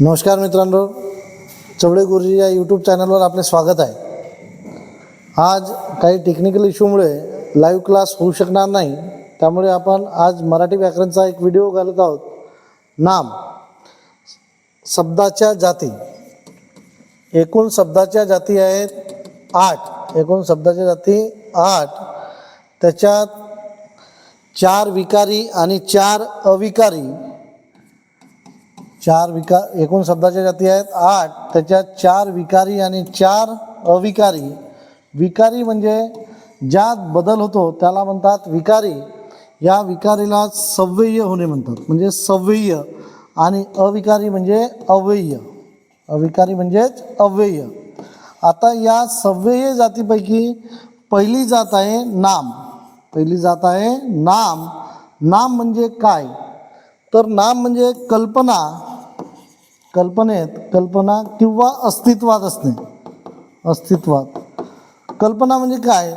नमस्कार मित्रांनो चवळे गुरुजी या यूट्यूब चॅनलवर आपले स्वागत आहे. आज काही टेक्निकल इश्यूमुळे लाईव्ह क्लास होऊ शकणार नाही. त्यामुळे आपण आज मराठी व्याकरणचा एक व्हिडिओ घालत आहोत. नाम शब्दाच्या जाती. एकूण शब्दाच्या जाती आहेत आठ. एकूण शब्दाच्या जाती आठ. त्याच्यात चार विकारी आणि चार अविकारी. चार विकार एकूण शब्दाच्या जाती आहेत आठ. त्याच्यात चार विकारी आणि चार अविकारी. विकारी म्हणजे ज्यात बदल होतो त्याला म्हणतात विकारी. या विकारीला सव्यय होणे म्हणतात. म्हणजे सव्यय. आणि अविकारी म्हणजे अव्यय. अविकारी म्हणजेच अव्यय. आता या सव्यय जातीपैकी पहिली जात आहे नाम. पहिली जात आहे नाम. नाम म्हणजे काय? तर नाम म्हणजे कल्पना. कल्पनेत कल्पना किंवा अस्तित्वात असणे. अस्तित्वात. कल्पना म्हणजे काय?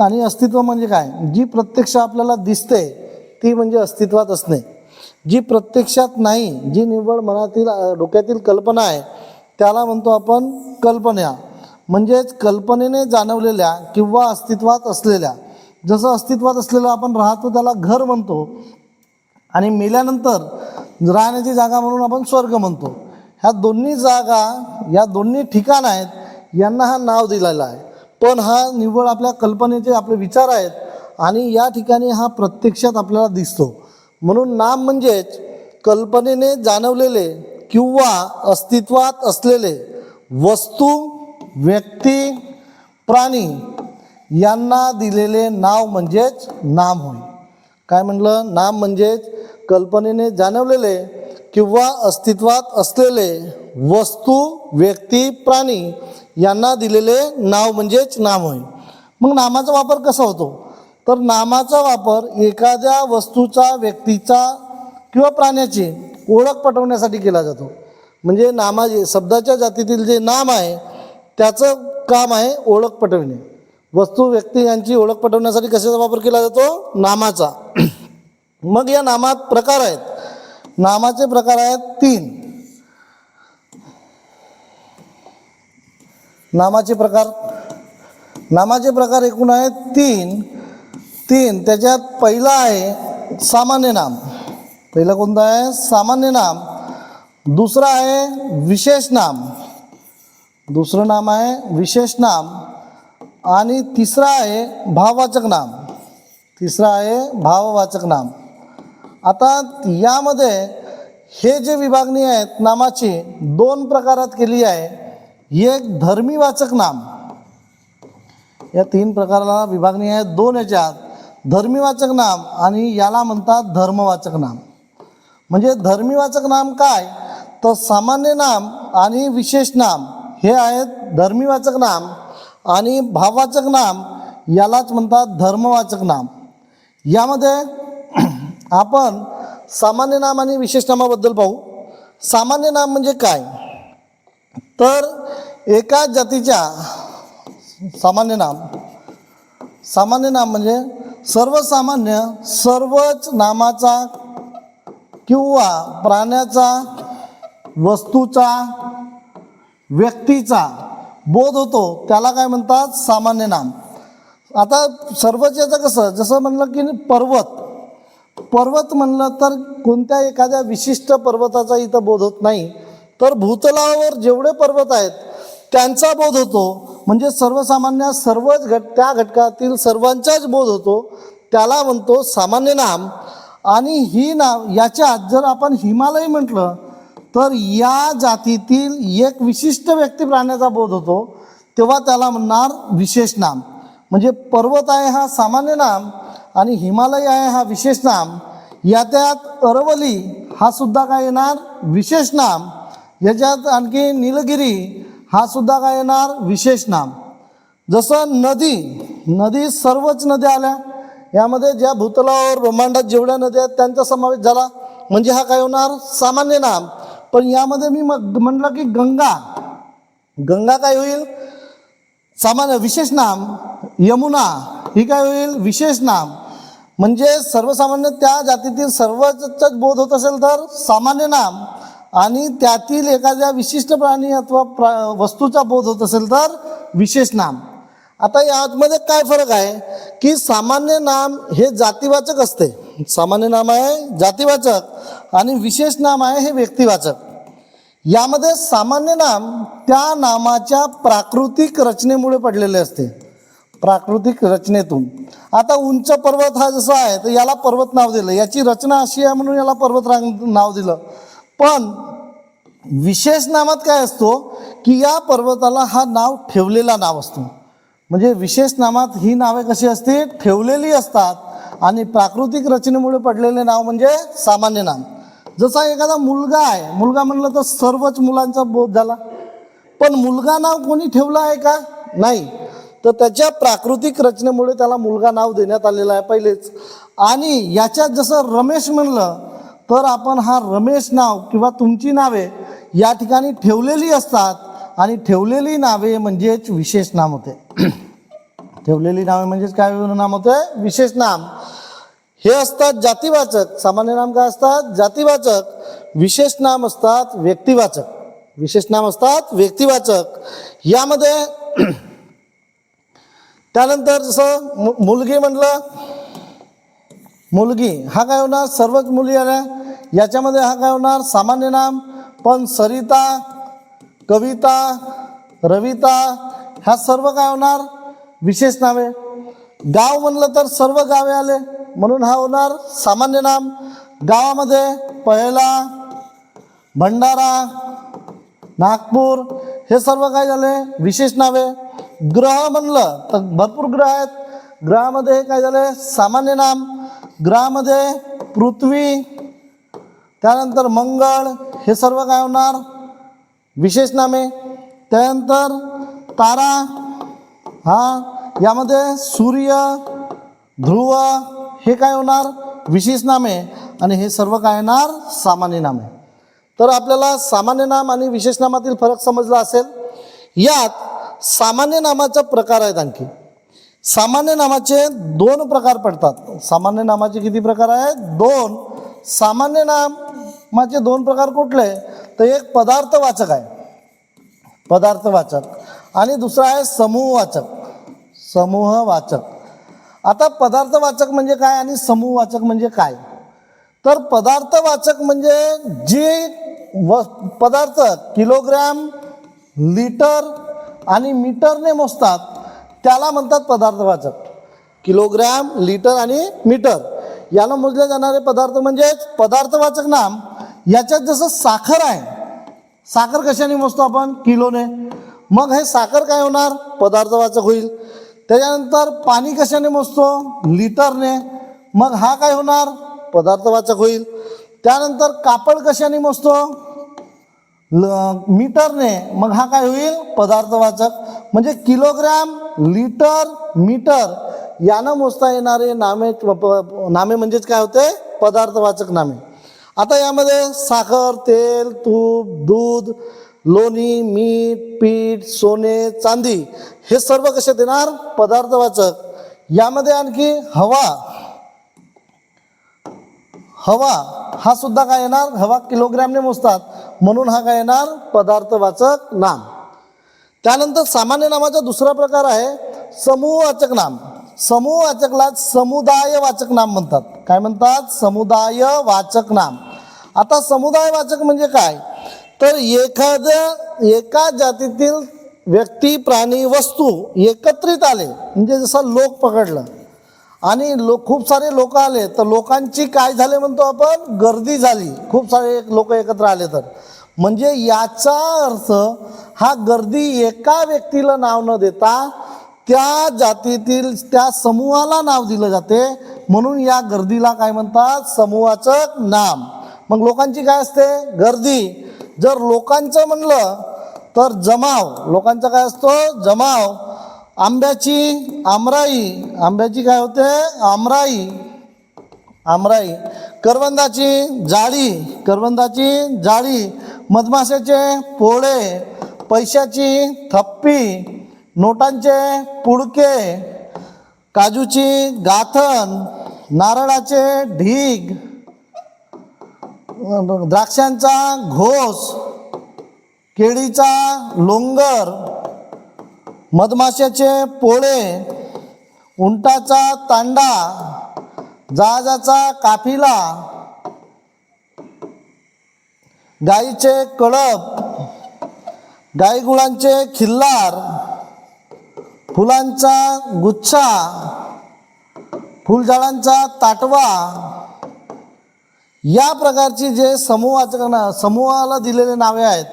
आणि अस्तित्व म्हणजे काय? जी प्रत्यक्ष आपल्याला दिसते ती म्हणजे अस्तित्वात असणे. जी प्रत्यक्षात नाही जी निव्वळ मनातील डोक्यातील कल्पना आहे त्याला म्हणतो आपण कल्पना. म्हणजेच कल्पनेने जाणवलेल्या किंवा अस्तित्वात असलेल्या. जसं अस्तित्वात असलेलं आपण राहतो त्याला घर म्हणतो. आणि मेल्यानंतर राहण्याची जागा म्हणून आपण स्वर्ग म्हणतो. ह्या दोन्ही जागा या दोन्ही ठिकाण आहेत यांना हा नाव दिलेला आहे. पण हा निव्वळ आपल्या कल्पनेचे आपले विचार आहेत आणि या ठिकाणी हा प्रत्यक्षात आपल्याला दिसतो. म्हणून नाम म्हणजेच कल्पनेने जाणवलेले किंवा अस्तित्वात असलेले वस्तू व्यक्ती प्राणी यांना दिलेले नाव म्हणजेच नाम होय. काय म्हटलं? नाम म्हणजेच कल्पनेने जाणवलेले किंवा अस्तित्वात असलेले वस्तू व्यक्ती प्राणी यांना दिलेले नाव म्हणजेच नाम होय. मग नामाचा वापर कसा होतो? तर नामाचा वापर एखाद्या वस्तूचा व्यक्तीचा किंवा प्राण्याची ओळख पटवण्यासाठी केला जातो. म्हणजे नामा शब्दाच्या जातीतील जे नाम आहे त्याचं काम आहे ओळख पटवणे. वस्तू व्यक्ती यांची ओळख पटवण्यासाठी कशाचा वापर केला जातो? नामाचा. मग या नामात प्रकार आहेत. नामाचे प्रकार आहेत तीन. नामाचे प्रकार नामाचे प्रकार एकूण आहेत तीन. तीन त्याच्यात पहिला आहे सामान्य नाम. पहिलं कोणतं आहे? सामान्य नाम. दुसरं आहे विशेष नाम. दुसरं नाम आहे विशेष नाम. आणि तिसरं आहे भाववाचक नाम. तिसरं आहे भाववाचक नाम. आता यामध्ये हे जे विभागणी आहेत नामाची दोन प्रकारात केली आहे. एक धर्मीवाचक नाम. या तीन प्रकाराला विभागणी आहे दोन याच्यात. धर्मीवाचक नाम आणि याला म्हणतात धर्मवाचक नाम. म्हणजे धर्मीवाचक नाम काय? तर सामान्य नाम आणि विशेष नाम हे आहेत धर्मीवाचक नाम आणि भाववाचक नाम यालाच म्हणतात धर्मवाचक नाम. यामध्ये आपण सामान्य नाम आणि विशेष नामाबद्दल पाहू. सामान्य नाम म्हणजे काय? तर एका जातीच्या सामान्य नाम. सामान्य नाम म्हणजे सर्वसामान्य सर्वच नामाचा किंवा प्राण्याचा वस्तूचा व्यक्तीचा बोध होतो त्याला काय म्हणतात? सामान्य नाम. आता सर्वच याचं कसं? जसं म्हणलं की पर्वत. पर्वत म्हणलं तर कोणत्या एखाद्या विशिष्ट पर्वताचा इथं बोध होत नाही. तर भूतलावर जेवढे पर्वत आहेत त्यांचा बोध होतो. म्हणजे सर्वसामान्य सर्वच घट त्या घटकातील सर्वांचाच बोध होतो. त्याला म्हणतो सामान्य नाम. आणि ही नाव याच्यात जर आपण हिमालय म्हटलं तर या जातीतील एक विशिष्ट व्यक्ती प्राण्याचा बोध होतो. तेव्हा त्याला म्हणणार विशेष नाम. म्हणजे पर्वत आहे हा सामान्य नाम आणि हिमालय आहे हा विशेष नाम. याच्यात अरवली हा सुद्धा काय येणार? विशेष नाम. याच्यात आणखी निलगिरी हा सुद्धा काय येणार? विशेष नाम. जसं नदी नदी सर्वच नद्या आल्या. यामध्ये ज्या भूतलावर ब्रह्मांडात जेवढ्या नद्या आहेत त्यांचा समावेश झाला. म्हणजे हा काय होणार? सामान्य नाम. पण यामध्ये मी मग म्हणलं की गंगा. गंगा काय होईल? सामान्य विशेष नाम. यमुना. ही काय होईल? विशेष नाम. म्हणजे सर्वसामान्य त्या जातीतील सर्वच बोध होत असेल तर सामान्य नाम आणि त्यातील एखाद्या विशिष्ट प्राणी अथवा प्रा वस्तूचा बोध होत असेल तर विशेष नाम. आता यामध्ये काय फरक आहे? की सामान्य नाम हे जातीवाचक असते. सामान्य नाम आहे जातीवाचक आणि विशेष नाम आहे हे व्यक्तिवाचक. यामध्ये सामान्य नाम त्या नामाच्या प्राकृतिक रचनेमुळे पडलेले असते. प्राकृतिक रचनेतून. आता उंच पर्वत हा जसा आहे तर याला पर्वत नाव दिलं. याची रचना अशी आहे म्हणून याला पर्वत रांग नाव दिलं. पण विशेष नामात काय असतो की या पर्वताला हा नाव ठेवलेला नाव असतो. म्हणजे विशेष नामात ही नावे कशी असते? ठेवलेली असतात. आणि प्राकृतिक रचनेमुळे पडलेले नाव म्हणजे सामान्य नाम. जसा एखादा मुलगा आहे मुलगा म्हणलं तर सर्वच मुलांचा बोध झाला. पण मुलगा नाव कोणी ठेवलं आहे का? नाही. तर त्याच्या प्राकृतिक रचनेमुळे त्याला मुलगा नाव देण्यात आलेलं आहे पहिलेच. आणि याच्यात जसं रमेश म्हणलं तर आपण हा रमेश नाव किंवा तुमची नावे या ठिकाणी ठेवलेली असतात. आणि ठेवलेली नावे म्हणजेच विशेष नाम होते. ठेवलेली नावे म्हणजेच काय नाम होते? विशेष नाम. हे असतात जातीवाचक. सामान्य नाम काय असतात? जातीवाचक. विशेष नाम असतात व्यक्तिवाचक. विशेष नाम असतात व्यक्तिवाचक. यामध्ये त्यानंतर जसं मु- मुलगी म्हणलं मुलगी हा काय होणार? सर्वच मुली आल्या. याच्यामध्ये हा काय होणार? सामान्य नाम पण सरिता कविता रविता ह्या सर्व काय होणार? विशेष नावे. गाव म्हणलं तर सर्व गावे आले. म्हणून हा होणार सामान्य नाम. गावामध्ये पहिला भंडारा नागपूर हे सर्व काय झाले? विशेष नावे. ग्रह म्हणलं तर भरपूर ग्रह आहेत. ग्रहामध्ये हे काय झाले सामान्य नाम. ग्रहामध्ये पृथ्वी त्यानंतर मंगळ हे सर्व काय होणार? विशेष नामे. त्यानंतर तारा हा यामध्ये सूर्य ध्रुव हे काय होणार? विशेष नामे. आणि हे सर्व काय येणार सामान्य नामे. तर आपल्याला सामान्य नाम आणि विशेष नामातील फरक समजला असेल. यात सामान्य नामाचा प्रकार आहेत आणखी. सामान्य नामाचे दोन प्रकार पडतात. सामान्य नामाचे किती प्रकार आहेत? दोन. सामान्य नामाचे दोन प्रकार कुठले? तर एक पदार्थवाचक आहे. पदार्थवाचक आणि दुसरा आहे समूहवाचक समूहवाचक आता पदार्थवाचक म्हणजे काय आणि समूहवाचक म्हणजे काय? तर पदार्थवाचक म्हणजे जे व पदार्थ किलोग्रॅम लिटर आणि मीटरने मोजतात त्याला म्हणतात पदार्थवाचक. किलोग्रॅम लिटर आणि मीटर. याला मोजले जाणारे पदार्थ म्हणजेच पदार्थवाचक नाम. याच्यात जसं साखर आहे साखर कशाने मोजतो आपण? किलोने. मग हे साखर काय होणार? पदार्थवाचक होईल. त्याच्यानंतर पाणी कशाने मोजतो? लिटरने. मग हा काय होणार? पदार्थवाचक होईल. त्यानंतर कापड कशाने मोजतो? मीटरने मग हा काय होईल? पदार्थवाचक म्हणजे किलोग्रॅम लिटर मीटर यानं मोजता येणारे नामे नामे म्हणजेच काय होते? पदार्थवाचक नामे. आता यामध्ये साखर तेल तूप दूध लोणी मीठ पीठ सोने चांदी हे सर्व कसे देणार? पदार्थवाचक यामध्ये आणखी हवा. हवा हा सुद्धा काय येणार? हवा किलोग्रॅमने मोजतात. म्हणून हा काय येणार? पदार्थवाचक नाम. त्यानंतर सामान्य नामाचा दुसरा प्रकार आहे समूहवाचक नाम. समूहवाचकला समुदाय वाचक नाम म्हणतात. काय म्हणतात? समुदाय वाचक नाम. आता समुदाय वाचक म्हणजे काय? तर एखाद्या एका जातीतील व्यक्ती प्राणी वस्तू एकत्रित आले. म्हणजे जसं लोक पकडलं. आणि लो खूप सारे लोक आले. तर लोकांची काय झाले म्हणतो आपण? गर्दी झाली. खूप सारे लोक एकत्र आले तर. म्हणजे याचा अर्थ हा गर्दी एका व्यक्तीला नाव न देता त्या जातीतील त्या समूहाला नाव दिलं जाते. म्हणून या गर्दीला काय म्हणतात? समूहाचं नाम. मग लोकांची काय असते? गर्दी. जर लोकांचं म्हणलं तर जमाव. लोकांचा काय असतो? जमाव. आंब्याची आमराई. आंब्याची काय होते? आमराई. आमराई. करवंदाची जाळी. करवंदाची जाळी. मधमाशाचे पोळे पैशाची थप्पी नोटांचे पुडके काजूची गाथन नारळाचे ढीग द्राक्षांचा घोस केळीचा लोंगर मधमाशाचे पोळे उंटाचा तांडा जहाजाचा काफिला गाईचे कळप गाईगुळांचे खिल्लार फुलांचा गुच्छा फुलझाडांचा ताटवा या प्रकारची जे समूहवाचक ना समूहाला दिलेले नावे आहेत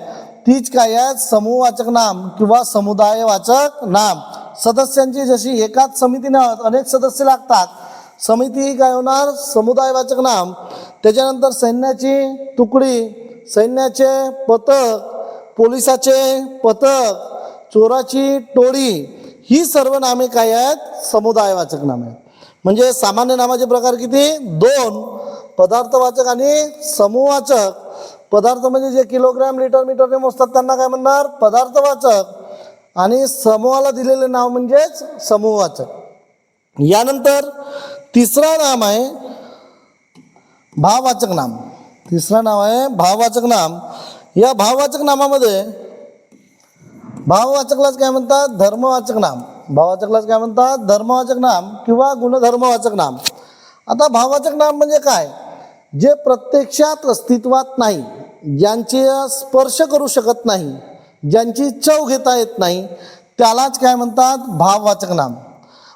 तीच काय आहेत? समूहवाचक नाम किंवा समुदायवाचक नाम. सदस्यांची जशी एकाच समितीने अनेक सदस्य लागतात. समिती ही काय होणार? समुदायवाचक नाम. त्याच्यानंतर सैन्याची तुकडी सैन्याचे पथक पोलिसाचे पथक चोराची टोळी ही सर्व नामे काय आहेत? समुदायवाचक नामे. आहेत म्हणजे सामान्य नामाचे प्रकार किती? दोन. पदार्थवाचक आणि समूहवाचक. पदार्थ म्हणजे जे किलोग्रॅम लिटर मीटरने मोजतात त्यांना काय म्हणणार? पदार्थवाचक. आणि समूहाला दिलेले नाव म्हणजेच समूहवाचक. यानंतर तिसरा नाम आहे भाववाचक नाम. तिसरा नाव आहे भाववाचक नाम. या भाववाचक नामामध्ये भाववाचकलाच काय म्हणतात? धर्मवाचक नाम. भाववाचकलाच काय म्हणतात? धर्मवाचक नाम किंवा गुणधर्मवाचक नाम. आता भाववाचक नाम म्हणजे काय? जे प्रत्यक्षात अस्तित्वात नाही ज्यांचे स्पर्श करू शकत नाही ज्यांची चव घेता येत नाही त्यालाच काय म्हणतात? भाववाचक नाम.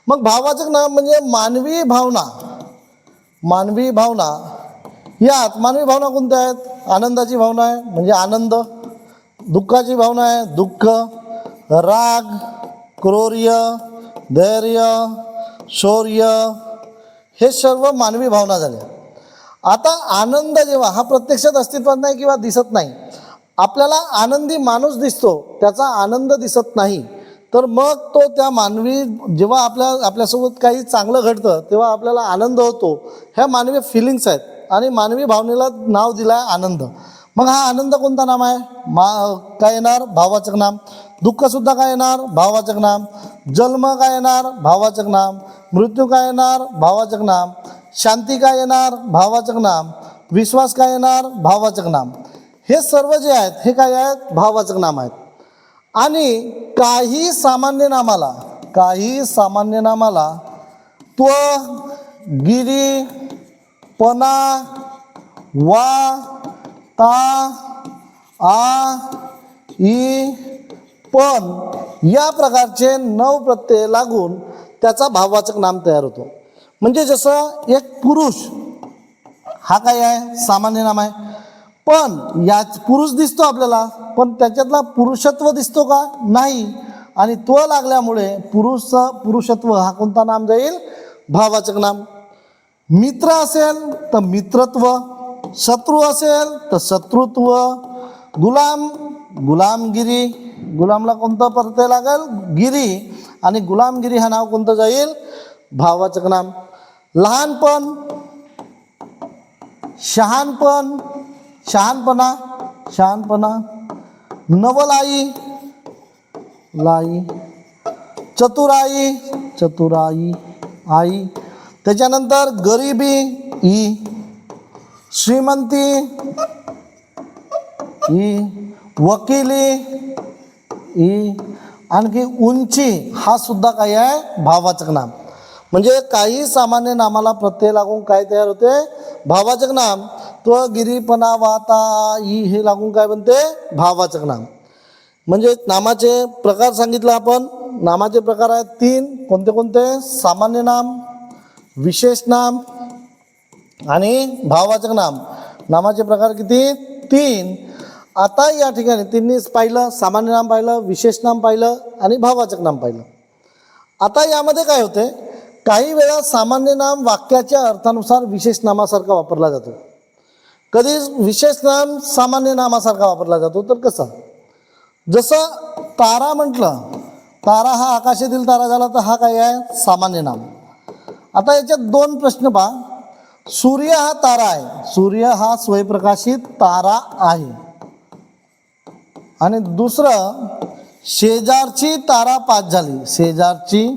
मग भाववाचक नाम म्हणजे मानवी भावना. मानवी भावना यात मानवी भावना कोणत्या आहेत? आनंदाची भावना आहे म्हणजे आनंद. दुःखाची भावना आहे दुःख. राग क्रोर्य धैर्य शौर्य. हे सर्व मानवी भावना झाल्या. आता आनंद जेव्हा हा प्रत्यक्षात अस्तित्वात नाही किंवा दिसत नाही आपल्याला आनंदी माणूस दिसतो त्याचा आनंद दिसत नाही. तर मग तो त्या मानवी जेव्हा आपल्या आपल्यासोबत काही चांगलं घडतं तेव्हा आपल्याला आनंद होतो. ह्या मानवी फिलिंग्स आहेत. आणि मानवी भावनेला नाव दिलं आहे आनंद. मग हा आनंद कोणता नाम आहे? मा काय येणार? भाववाचक नाम. दुःखसुद्धा काय येणार? भाववाचक नाम. जन्म काय येणार? भाववाचक नाम. मृत्यू काय येणार? भाववाचक नाम. शांती काय येणार? भाववाचक नाम. विश्वास काय येणार? भाववाचक नाम. हे सर्व जे आहेत हे काय आहेत? भाववाचक नाम आहेत. आणि काही सामान्य नामाला काही सामान्य नामाला त्व गिरी पना वा ता आ ई पण या प्रकारचे नऊ प्रत्यय लागून त्याचा भाववाचक नाम तयार होतो. म्हणजे जसं एक पुरुष हा काय आहे? सामान्य नाम आहे. पण याच पुरुष दिसतो आपल्याला पण त्याच्यातला पुरुषत्व दिसतो का? नाही. आणि तो लागल्यामुळे पुरुष पुरुषत्व हा कोणता नाम जाईल? भावाचक नाम. मित्र असेल तर मित्रत्व शत्रू असेल तर शत्रुत्व. गुलाम गुलामगिरी. गुलामला कोणतं परते लागेल? गिरी. आणि गुलामगिरी हा नाव कोणतं जाईल? भावाचक नाम. लहानपण शहाणपण शहाणपणा शहाणपणा नवलाई लाई. चतुराई चतुराई. आई. त्याच्यानंतर गरिबी ई. श्रीमंती ई. वकिली ई. आणखी उंची हा सुद्धा काही आहे भाववाचक नाम. म्हणजे काही सामान्य नामाला प्रत्यय लागून काय तयार होते? भाववाचक नाम. तो गिरीपणा वाता ई हे लागून काय बनते? भाववाचक नाम. म्हणजे नामाचे प्रकार सांगितलं आपण. नामाचे प्रकार आहेत तीन. कोणते कोणते? सामान्य नाम विशेष नाम आणि भाववाचक नाम. नामाचे प्रकार किती? तीन. आता या ठिकाणी तिन्ही पाहिलं सामान्य नाम पाहिलं विशेष नाम पाहिलं आणि भाववाचक नाम पाहिलं. आता यामध्ये काय होते काही वेळा सामान्य नाम वाक्याच्या अर्थानुसार विशेष नामासारखा वापरला जातो. कधी विशेष नाम सामान्य नामासारखा वापरला जातो तर कसा? जसं तारा म्हटलं तारा हा आकाशातील तारा झाला तर हा काय आहे? सामान्य नाम. आता याच्यात दोन प्रश्न पहा. सूर्य हा तारा आहे. सूर्य हा स्वयंप्रकाशित तारा आहे. आणि दुसरं शेजारची तारा पास झाली. शेजारची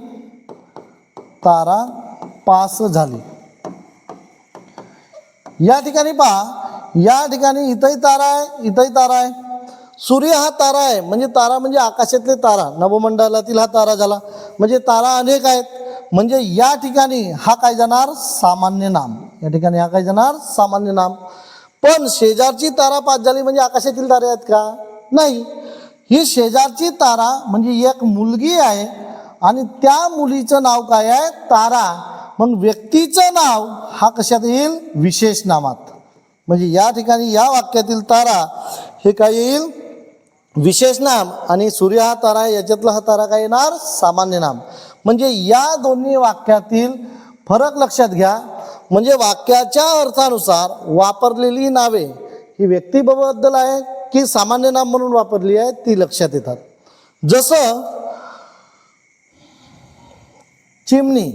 तारा पास झाली. या ठिकाणी पहा. या ठिकाणी इथंही तारा आहे इथंही तारा आहे. सूर्य हा तारा आहे. म्हणजे तारा म्हणजे आकाशातले तारा. नवमंडलातील हा तारा झाला. म्हणजे तारा अनेक आहेत. म्हणजे या ठिकाणी हा काय जाणार? सामान्य नाम. या ठिकाणी हा काय जाणार? सामान्य नाम. पण शेजारची तारा पाच झाली म्हणजे आकाशातील तारे आहेत का? नाही. ही शेजारची तारा म्हणजे एक मुलगी आहे आणि त्या मुलीचं नाव काय आहे? तारा. मग व्यक्तीचं नाव हा कशात येईल? विशेष नामात. म्हणजे या ठिकाणी या वाक्यातील तारा हे काय येईल? विशेष नाम. आणि सूर्य हा तारा याच्यातला हा तारा काय येणार? सामान्य नाम. म्हणजे या दोन्ही वाक्यातील फरक लक्षात घ्या. म्हणजे वाक्याच्या अर्थानुसार वापरलेली नावे ही व्यक्तीबद्दल आहे की सामान्य नाम म्हणून वापरली आहे ती लक्षात येतात. जसं चिमणी.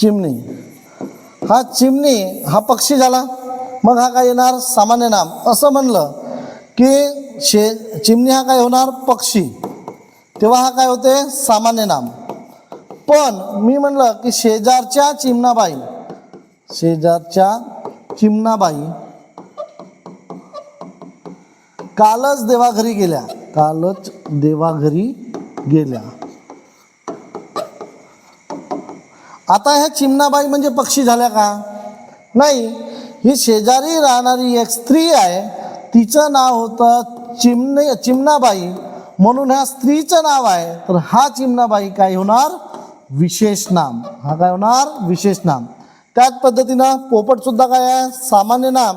चिमणी. हा चिमणी हा पक्षी झाला. मग हा काय येणार? सामान्य नाम. असं म्हणलं की शे चिमणी हा काय होणार? पक्षी. तेव्हा हा काय होते? सामान्य नाम. पण मी म्हणलं की शेजारच्या चिमणाबाई. शेजारच्या चिमणाबाई. कालच देवाघरी गेल्या. कालच देवाघरी गेल्या. आता ह्या चिमणाबाई म्हणजे पक्षी झाल्या का? नाही. ही शेजारी राहणारी एक स्त्री आहे. तिचं नाव होतं चिमणे चिमणाबाई. म्हणून ह्या स्त्रीचं नाव आहे. तर हा चिमणाबाई काय होणार? विशेष नाम. हा काय होणार? विशेष नाम. त्याच पद्धतीनं पोपट सुद्धा काय आहे? सामान्य नाम.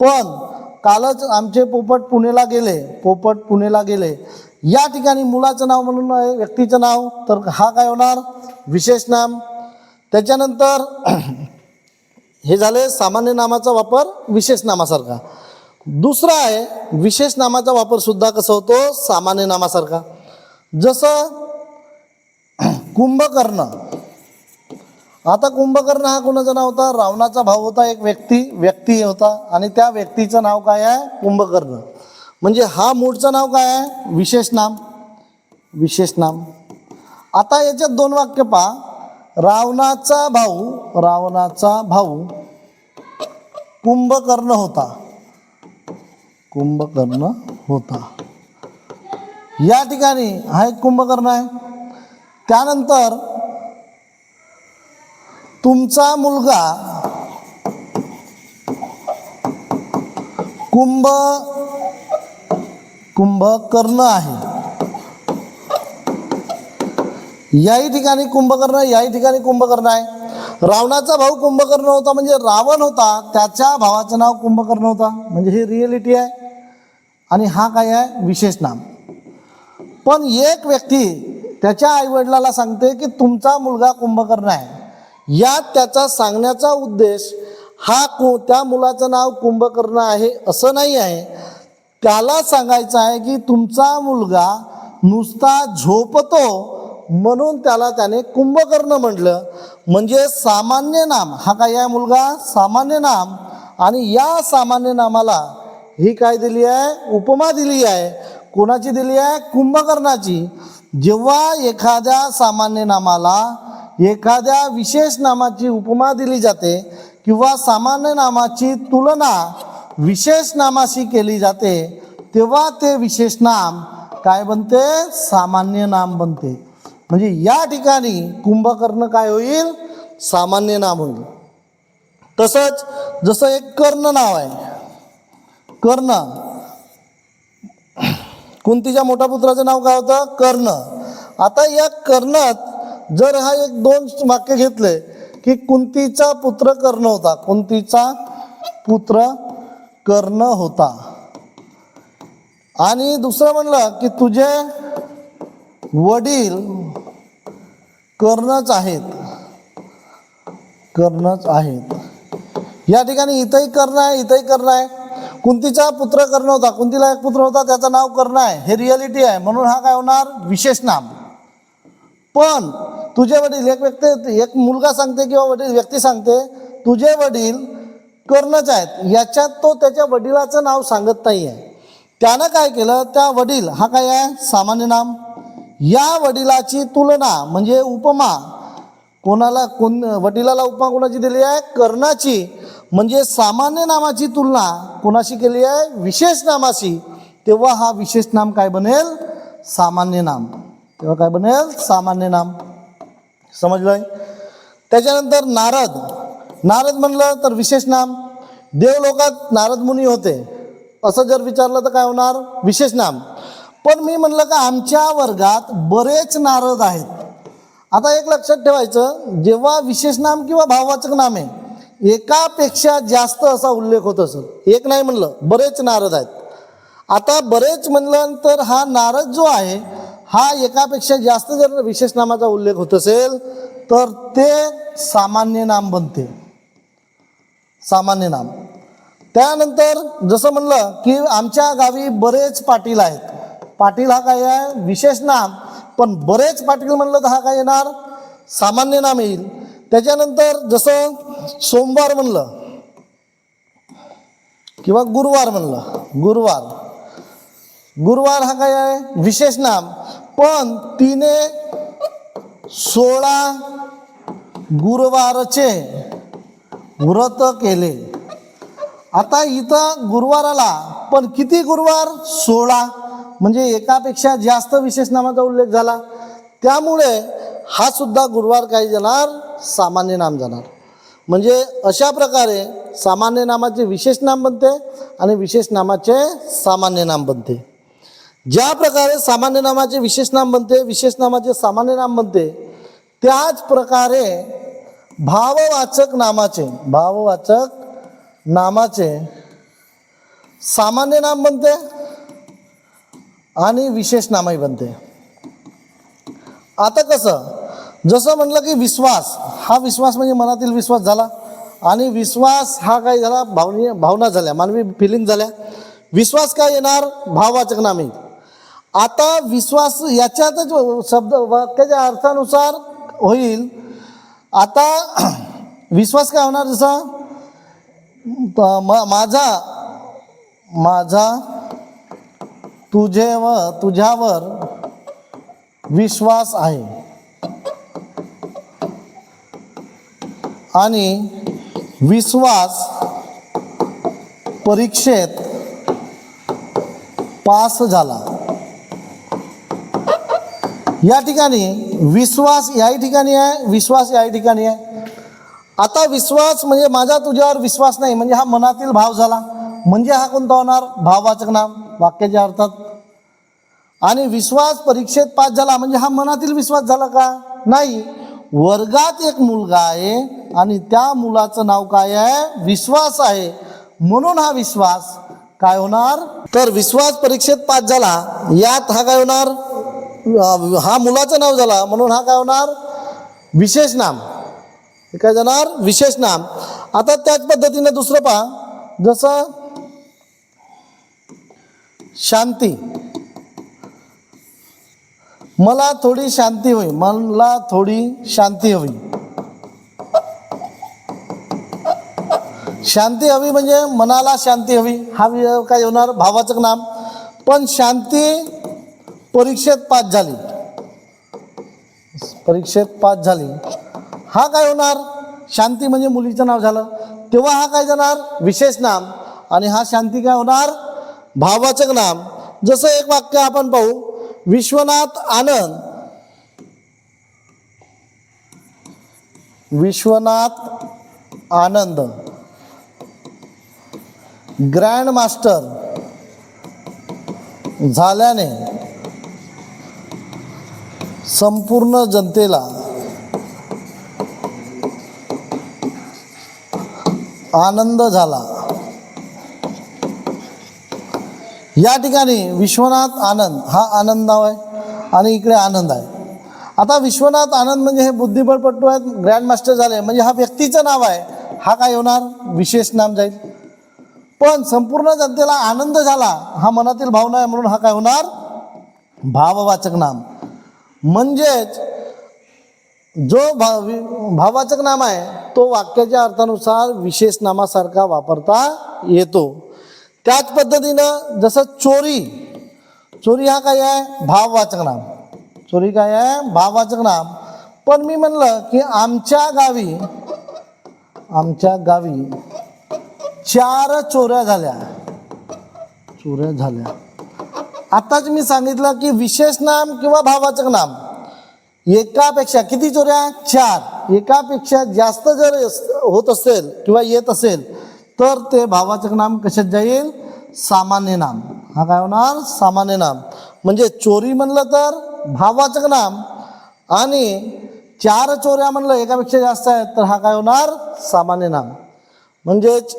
पण कालच आमचे पोपट पुणेला गेले. पोपट पुणेला गेले. या ठिकाणी मुलाचं नाव म्हणून आहे व्यक्तीचं नाव. तर हा काय होणार? विशेष नाम. त्याच्यानंतर हे झाले सामान्य नामाचा वापर विशेष नामासारखा. दुसरा आहे विशेष नामाचा वापर सुद्धा कसा होतो? सामान्य नामासारखा. जसं कुंभकर्ण. आता कुंभकर्ण हा कोणाचा नाव होता? रावणाचा भाऊ होता एक व्यक्ती व्यक्ती होता. आणि त्या व्यक्तीचं नाव काय आहे? कुंभकर्ण. म्हणजे हा मूळचं नाव काय आहे? विशेष नाम. विशेष नाम. आता याच्यात दोन वाक्य पहा. रावणाचा भाऊ रावणाचा भाऊ कुंभकर्ण होता. कुंभकर्ण होता. या ठिकाणी हा एक कुंभकर्ण आहे. त्यानंतर तुमचा मुलगा कुंभ कुंभकर्ण आहे. याही ठिकाणी कुंभकर्ण याही ठिकाणी कुंभकर्ण आहे. रावणाचा भाऊ कुंभकर्ण होता म्हणजे रावण होता. त्याच्या भावाचं नाव कुंभकर्ण होता. म्हणजे ही रिअलिटी आहे. आणि हा काय आहे? विशेष नाम. पण एक व्यक्ती त्याच्या आईवडिलाला सांगते की तुमचा मुलगा कुंभकर्ण आहे. यात त्याचा सांगण्याचा उद्देश हा कु त्या मुलाचं नाव कुंभकर्ण आहे असं नाही आहे. त्याला सांगायचं आहे की तुमचा मुलगा नुसता झोपतो म्हणून त्याला त्याने कुंभकर्ण म्हटलं. म्हणजे सामान्य नाम हा काय आहे मुलगा? सामान्य नाम. आणि या सामान्य नामाला ही काय दिली आहे? उपमा दिली आहे. कोणाची दिली आहे? कुंभकर्णाची. जेव्हा एखाद्या सामान्य नामाला एखाद्या विशेष नामाची उपमा दिली जाते किंवा सामान्य नामाची तुलना विशेष नामाशी केली जाते तेव्हा ते विशेष नाम काय बनते? सामान्य नाम बनते. म्हणजे या ठिकाणी कुंभकर्ण काय होईल? सामान्य नाम होईल. तसंच जसं एक कर्ण नाव आहे कर्ण. कुंतीच्या मोठ्या पुत्राचं नाव काय होतं? कर्ण. आता या कर्णात जर हा एक दोन वाक्य घेतले की कुंतीचा पुत्र कर्ण होता. कुंतीचा पुत्र कर्ण होता. आणि दुसरं म्हणलं की तुझे वडील कर्णच आहेत. कर्णच आहेत. या ठिकाणी इथंही कर्ण आहे इथंही कर्ण आहे. कुंतीचा पुत्र कर्ण होता कुंतीला एक पुत्र होता त्याचं नाव कर्ण आहे. हे रियालिटी आहे. म्हणून हा काय होणार? विशेष नाम. पण तुझे वडील एक व्यक्ती एक मुलगा सांगते किंवा वडील व्यक्ती सांगते तुझे वडील कर्णच आहेत. याच्यात तो त्याच्या वडिलाचं नाव सांगत नाही आहे त्यानं काय केलं? त्या वडील हा काय आहे? सामान्य नाम. या वडिलाची तुलना म्हणजे उपमा कोणाला कोण वडिलाला उपमा कोणाची दिली आहे? कर्णाची. म्हणजे सामान्य नामाची तुलना कोणाशी केली आहे? विशेष नामाशी. तेव्हा हा विशेष नाम काय बनेल? सामान्य नाम. तेव्हा काय बनेल? सामान्य नाम. समजलंय? त्याच्यानंतर नारद. नारद म्हणलं तर विशेष नाम. देवलोकात नारद मुनी होते. असं जर विचारलं तर काय होणार? विशेष नाम. पण मी म्हणलं का आमच्या वर्गात बरेच नारद आहेत. आता एक लक्षात ठेवायचं जेव्हा विशेष नाम किंवा भाववाचक नाम आहे एकापेक्षा जास्त असा उल्लेख होत असेल. एक नाही म्हणलं बरेच नारद आहेत. आता बरेच म्हणलं तर हा नारद जो आहे हा एकापेक्षा जास्त जर विशेष नामाचा उल्लेख होत असेल तर ते सामान्य नाम बनते. सामान्य नाम. त्यानंतर जसं म्हणलं की आमच्या गावी बरेच पाटील आहेत. पाटील हा काय आहे? विशेष नाम. पण बरेच पाटील म्हणलं तर हा काय येणार? सामान्य नाम येईल. त्याच्यानंतर जसं सोमवार म्हणलं किंवा गुरुवार म्हणलं गुरुवार. गुरुवार हा काय आहे? विशेष नाम. पण तिने सोळा गुरुवारचे व्रत केले. आता इथं गुरुवार आला पण किती गुरुवार? सोळा. म्हणजे एकापेक्षा जास्त विशेष नामाचा उल्लेख झाला. त्यामुळे हा सुद्धा गुरुवार काय जाणार सामान्य नाम जाणार. म्हणजे अशा प्रकारे सामान्य नामाचे विशेष नाम बनते आणि विशेष नामाचे सामान्य नाम बनते. ज्या प्रकारे सामान्य नामाचे विशेष नाम बनते विशेष नामाचे सामान्य नाम बनते त्याच प्रकारे भाववाचक नामाचे भाववाचक नामाचे सामान्य नाम बनते आणि विशेष नामही बनते. आता कसं? जसं म्हटलं की विश्वास हा विश्वास म्हणजे मनातील विश्वास झाला. आणि विश्वास हा काय झाला? भावनी भावना झाल्या मानवी फिलिंग झाल्या. विश्वास काय येणार? भाववाचक नाम. आता विश्वास याच्यातच शब्द वाक्याच्या अर्थानुसार होईल. आता विश्वास काय होणार जसा? म- माझा माझा तुझे व तुझ्यावर विश्वास आहे. आणि विश्वास परीक्षेत पास झाला. या ठिकाणी विश्वास याही ठिकाणी आहे विश्वास याही ठिकाणी आहे. आता विश्वास म्हणजे माझा तुझ्यावर विश्वास नाही म्हणजे हा मनातील भाव झाला. म्हणजे हा कोणता होणार? भाववाचक नाम वाक्याच्या अर्थात. आणि विश्वास परीक्षेत पास झाला म्हणजे हा मनातील विश्वास झाला का? नाही. वर्गात एक मुलगा आहे आणि त्या मुलाचं नाव काय आहे? विश्वास आहे. म्हणून हा विश्वास काय होणार? तर विश्वास परीक्षेत पास झाला. यात हा काय होणार? हा मुलाचं नाव झाला. म्हणून हा काय होणार? विशेष नाम. हे काय जाणार विशेष नाम. आता त्याच पद्धतीने दुसरं पहा. जसं शांती. मला थोडी शांती होई. मला थोडी शांती हवी शांती हवी म्हणजे मनाला शांती हवी. हा काय होणार? भावाचं नाम. पण शांती परीक्षेत पास झाली. परीक्षेत पास झाली. हा काय होणार? शांती म्हणजे मुलीचं नाव झालं. तेव्हा हा काय जाणार? विशेष नाम. आणि हा शांती काय होणार? भावाचक नाम. जसं एक वाक्य आपण पाहू. विश्वनाथ आनंद. विश्वनाथ आनंद. ग्रँड मास्टर झाल्याने संपूर्ण जनतेला आनंद झाला. या ठिकाणी विश्वनाथ आनंद हा आनंद नाव आहे आणि इकडे आनंद आहे. आता विश्वनाथ आनंद म्हणजे हे बुद्धिबळपट्टू आहेत ग्रँड मास्टर झाले म्हणजे हा व्यक्तीचं नाव आहे. हा काय होणार? विशेष नाम जाईल. पण संपूर्ण जनतेला आनंद झाला हा मनातील भावना आहे म्हणून हा काय होणार? भाववाचक नाम. म्हणजेच जो भाव भाववाचक नाम आहे तो वाक्याच्या अर्थानुसार विशेष नामासारखा वापरता येतो. त्याच पद्धतीनं जसं चोरी चोरी हा काय आहे? भाववाचक नाम. चोरी काय आहे? भाववाचक नाम. पण मी म्हणलं की आमच्या गावी आमच्या गावी चार चोऱ्या झाल्या. चोऱ्या झाल्या. आताच मी सांगितलं की विशेष नाम किंवा भाववाचक नाम. एकापेक्षा किती चोऱ्या? चार. एकापेक्षा जास्त जर होत असेल किंवा येत असेल तर ते भावाचक नाम कशात जाईल? सामान्य नाम. हा काय होणार? सामान्य नाम. म्हणजे चोरी म्हणलं तर भावाचक नाम आणि चार चोऱ्या म्हणलं एकापेक्षा जास्त आहेत तर हा काय होणार? सामान्य नाम. म्हणजेच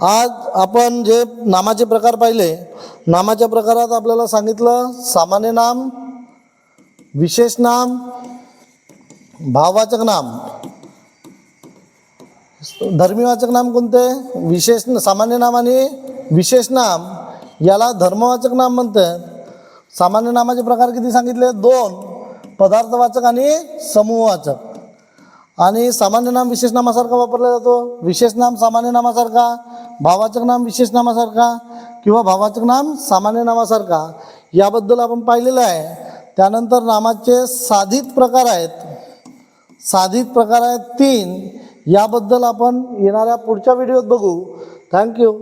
आज आपण जे नामाचे प्रकार पाहिले नामाच्या प्रकारात आपल्याला सांगितलं सामान्य नाम विशेष नाम भाववाचक नाम. धर्मीवाचक नाम कोणते? विशेष सामान्य नाम आणि विशेष नाम. याला धर्मवाचक नाम म्हणते. सामान्य नामाचे प्रकार किती सांगितले? दोन. पदार्थवाचक आणि समूहवाचक. आणि सामान्य नाम विशेष नामासारखा वापरला जातो. विशेष नाम सामान्य नामासारखा भावाचक नाम विशेष नामासारखा किंवा भावाचक नाम सामान्य नामासारखा. याबद्दल आपण पाहिलेलं आहे. त्यानंतर नामाचे साधित प्रकार आहेत. साधित प्रकार आहेत तीन. याबद्दल आपण येणाऱ्या पुढच्या व्हिडिओत बघू. थँक्यू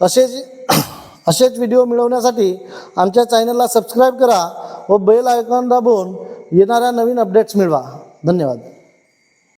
असेच असेच व्हिडिओ मिळवण्यासाठी आमच्या चॅनलला सबस्क्राईब करा व बेल आयकॉन दाबून येणाऱ्या नवीन अपडेट्स मिळवा. धन्यवाद.